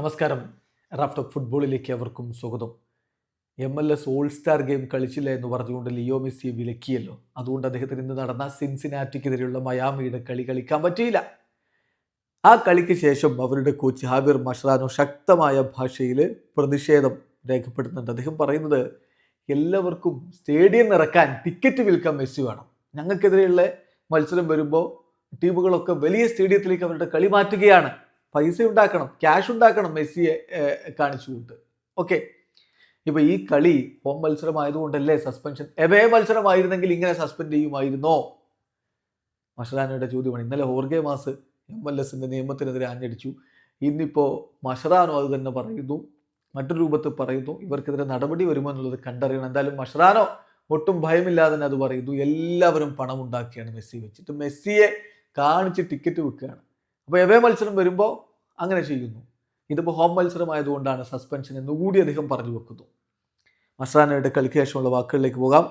നമസ്കാരം. റാഫ്റ്റോക് ഫുട്ബോളിലേക്ക് അവർക്കും സ്വാഗതം. M L S all star game കളിച്ചില്ല എന്ന് പറഞ്ഞുകൊണ്ട് ലിയോ മെസ്സിയെ വിലക്കിയല്ലോ. അതുകൊണ്ട് അദ്ദേഹത്തിന് ഇന്ന് നടന്ന സിൻസിനാറ്റിക്കെതിരെയുള്ള മയാമിയുടെ കളി കളിക്കാൻ പറ്റിയില്ല. ആ കളിക്ക് ശേഷം അവരുടെ കോച്ച് ഹാബിർ മഷ്റാനോ ശക്തമായ ഭാഷയിൽ പ്രതിഷേധം രേഖപ്പെടുത്തുന്നുണ്ട്. അദ്ദേഹം പറയുന്നത് എല്ലാവർക്കും സ്റ്റേഡിയം നിറക്കാൻ ടിക്കറ്റ് വിൽക്കാൻ മെസ്സി വേണം. ഞങ്ങൾക്കെതിരെയുള്ള മത്സരം വരുമ്പോൾ ടീമുകളൊക്കെ വലിയ സ്റ്റേഡിയത്തിലേക്ക് അവരുടെ കളി മാറ്റുകയാണ്. പൈസ ഉണ്ടാക്കണം ക്യാഷ് ഉണ്ടാക്കണം മെസ്സിയെ കാണിച്ചുകൊണ്ട്. ഓക്കെ. ഇപ്പൊ ഈ കളി ഹോം മത്സരമായതുകൊണ്ടല്ലേ സസ്പെൻഷൻ? എവേ മത്സരമായിരുന്നെങ്കിൽ ഇങ്ങനെ സസ്പെൻഡ് ചെയ്യുമായിരുന്നോ? മഷറാനയുടെ ചോദ്യമാണ്. ഇന്നലെ ഹോർഗെ മാസ് എം എൽ എസിന്റെ നിയമത്തിനെതിരെ ആഞ്ഞടിച്ചു. ഇന്നിപ്പോ മഷറാനോ അത് തന്നെ പറയുന്നു. മറ്റൊരു രൂപത്തിൽ പറയുന്നു ഇവർക്കെതിരെ നടപടി വരുമോ എന്നുള്ളത് കണ്ടറിയണം. എന്തായാലും മഷറാനോ ഒട്ടും ഭയമില്ലാതെ തന്നെ അത് പറയുന്നു. എല്ലാവരും പണം ഉണ്ടാക്കിയാണ് മെസ്സി വെച്ചിട്ട്. മെസ്സിയെ കാണിച്ച് ടിക്കറ്റ് വെക്കുകയാണ്. അപ്പോൾ എവേ മത്സരം വരുമ്പോൾ അങ്ങനെ ചെയ്യുന്നു. ഇതിപ്പോൾ ഹോം മത്സരമായതുകൊണ്ടാണ് സസ്പെൻഷൻ എന്നുകൂടി അദ്ദേഹം പറഞ്ഞു വെക്കുന്നു. മസ്രാനയുടെ കളിക്ക് ശേഷമുള്ള വാക്കുകളിലേക്ക് പോകാം.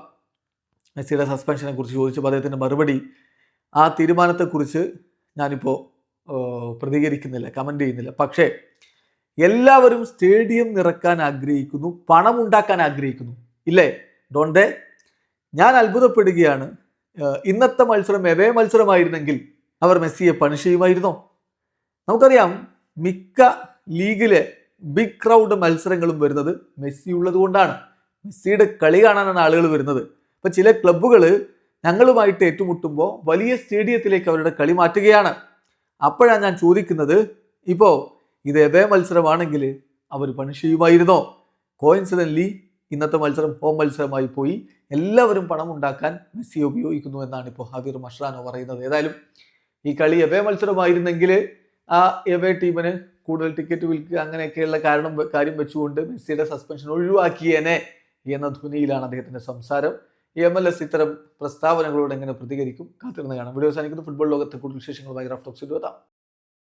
മെസ്സിയുടെ സസ്പെൻഷനെ കുറിച്ച് ചോദിച്ചപ്പോൾ അദ്ദേഹത്തിന്റെ മറുപടി ആ തീരുമാനത്തെക്കുറിച്ച് ഞാനിപ്പോൾ പ്രതികരിക്കുന്നില്ല കമന്റ് ചെയ്യുന്നില്ല. പക്ഷേ എല്ലാവരും സ്റ്റേഡിയം നിറക്കാൻ ആഗ്രഹിക്കുന്നു പണം ഉണ്ടാക്കാൻ ആഗ്രഹിക്കുന്നു. ഇല്ലേ? ഡോണ്ടേ ഞാൻ അത്ഭുതപ്പെടുകയാണ്. ഇന്നത്തെ മത്സരം എവേ മത്സരമായിരുന്നെങ്കിൽ അവർ മെസ്സിയെ പണിഷ് ചെയ്യുമായിരുന്നോ? നമുക്കറിയാം മിക്ക ലീഗിലെ ബിഗ് ക്രൗഡ് മത്സരങ്ങളും വരുന്നത് മെസ്സി ഉള്ളത് കൊണ്ടാണ് മെസ്സിയുടെ കളി കാണാനാണ് ആളുകൾ വരുന്നത്. അപ്പോൾ ചില ക്ലബ്ബുകൾ ഞങ്ങളുമായിട്ട് ഏറ്റുമുട്ടുമ്പോൾ വലിയ സ്റ്റേഡിയത്തിലേക്ക് അവരുടെ കളി മാറ്റുകയാണ്. അപ്പോഴാണ് ഞാൻ ചോദിക്കുന്നത് ഇപ്പോൾ ഇത് എവേ മത്സരമാണെങ്കിൽ അവർ പണിഷ് ചെയ്യുമായിരുന്നോ? കോയിൻസിഡന്റ്ലി ഇന്നത്തെ മത്സരം ഹോം മത്സരമായി പോയി. എല്ലാവരും പണം ഉണ്ടാക്കാൻ മെസ്സിയെ ഉപയോഗിക്കുന്നു എന്നാണ് ഇപ്പോൾ ഹബീർ മഷ്റാനോ പറയുന്നത്. ഏതായാലും ഈ കളി എവേ മത്സരമായിരുന്നെങ്കിൽ ആ എവേ ടീമിന് കൂടുതൽ ടിക്കറ്റ് വിൽക്കുക അങ്ങനെയൊക്കെയുള്ള കാരണം കാര്യം വെച്ചുകൊണ്ട് മെസ്സിയുടെ സസ്പെൻഷൻ ഒഴിവാക്കിയേനെ എന്ന ധ്വനിയിലാണ് അദ്ദേഹത്തിന്റെ സംസാരം. എം എൽ എസ് ഇത്തരം പ്രസ്താവനകളോട് എങ്ങനെ പ്രതികരിക്കും? കാത്തിരുന്ന് കാണാം. വീഡിയോ അവസാനിക്കുന്ന. ഫുട്ബോൾ ലോകത്തെ കൂടുതൽ വിശേഷങ്ങളുമായി റഫ്ലോക്സിൽ എത്താം